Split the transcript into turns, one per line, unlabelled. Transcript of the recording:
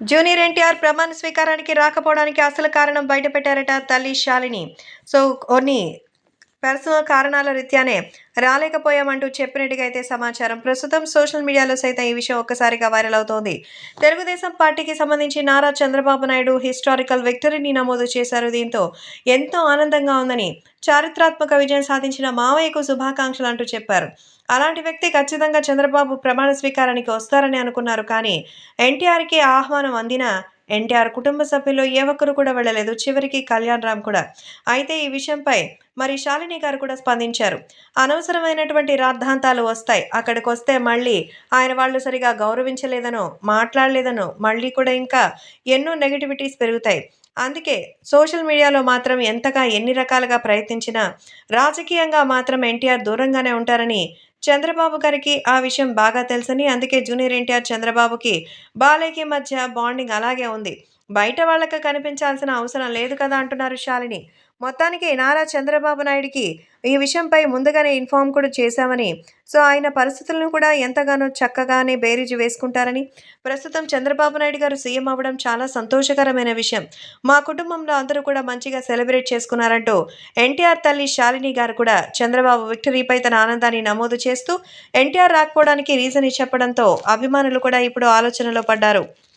Junior NTR ప్రమాణ స్వీకారానికి రాకపోవడానికి అసలు కారణం బయటపెట్టారట తల్లి శాలిని. సో కొన్ని పర్సనల్ కారణాల రీత్యానే రాలేకపోయామంటూ చెప్పినట్టుగా అయితే సమాచారం. ప్రస్తుతం సోషల్ మీడియాలో సైతం ఈ విషయం ఒక్కసారిగా వైరల్ అవుతోంది. తెలుగుదేశం పార్టీకి సంబంధించి నారా చంద్రబాబు నాయుడు హిస్టారికల్ విక్టరీని నమోదు చేశారు. దీంతో ఎంతో ఆనందంగా ఉందని చారిత్రాత్మక విజయం సాధించిన మావయ్యకు శుభాకాంక్షలు అంటూ చెప్పారు. అలాంటి వ్యక్తి ఖచ్చితంగా చంద్రబాబు ప్రమాణ స్వీకారానికి వస్తారని అనుకున్నారు. కానీ ఎన్టీఆర్కి ఆహ్వానం అందినా ఎన్టీఆర్ కుటుంబ సభ్యుల్లో ఏ ఒక్కరు కూడా వెళ్ళలేదు. చివరికి కళ్యాణ్ రామ్ కూడా. అయితే ఈ విషయంపై మరి శాలిని గారు కూడా స్పందించారు. అనవసరమైనటువంటి రాద్ధాంతాలు వస్తాయి. అక్కడికి వస్తే మళ్ళీ ఆయన వాళ్ళు సరిగా గౌరవించలేదనో మాట్లాడలేదనో మళ్ళీ కూడా ఇంకా ఎన్నో నెగిటివిటీస్ పెరుగుతాయి. అందుకే సోషల్ మీడియాలో మాత్రం ఎంతగా ఎన్ని రకాలుగా ప్రయత్నించినా రాజకీయంగా మాత్రం ఎన్టీఆర్ దూరంగానే ఉంటారని చంద్రబాబు గారికి ఆ విషయం బాగా తెలుసని అందుకే జూనియర్ ఎన్టీఆర్ చంద్రబాబుకి బాలయ్యకి మధ్య బాండింగ్ అలాగే ఉంది. బయట వాళ్ళకి కనిపించాల్సిన అవసరం లేదు కదా అంటున్నారు శాలిని. మొత్తానికి నారా చంద్రబాబు నాయుడికి ఈ విషయంపై ముందుగానే ఇన్ఫామ్ కూడా చేశామని. సో ఆయన పరిస్థితులను కూడా ఎంతగానో చక్కగానే బేరీజు వేసుకుంటారని. ప్రస్తుతం చంద్రబాబు నాయుడు గారు సీఎం అవ్వడం చాలా సంతోషకరమైన విషయం. మా కుటుంబంలో అందరూ కూడా మంచిగా సెలబ్రేట్ చేసుకున్నారంటూ ఎన్టీఆర్ తల్లి శాలిని గారు కూడా చంద్రబాబు విక్టరీపై తన ఆనందాన్ని నమోదు చేస్తూ ఎన్టీఆర్ రాకపోవడానికి రీజన్ చెప్పడంతో అభిమానులు కూడా ఇప్పుడు ఆలోచనలో పడ్డారు.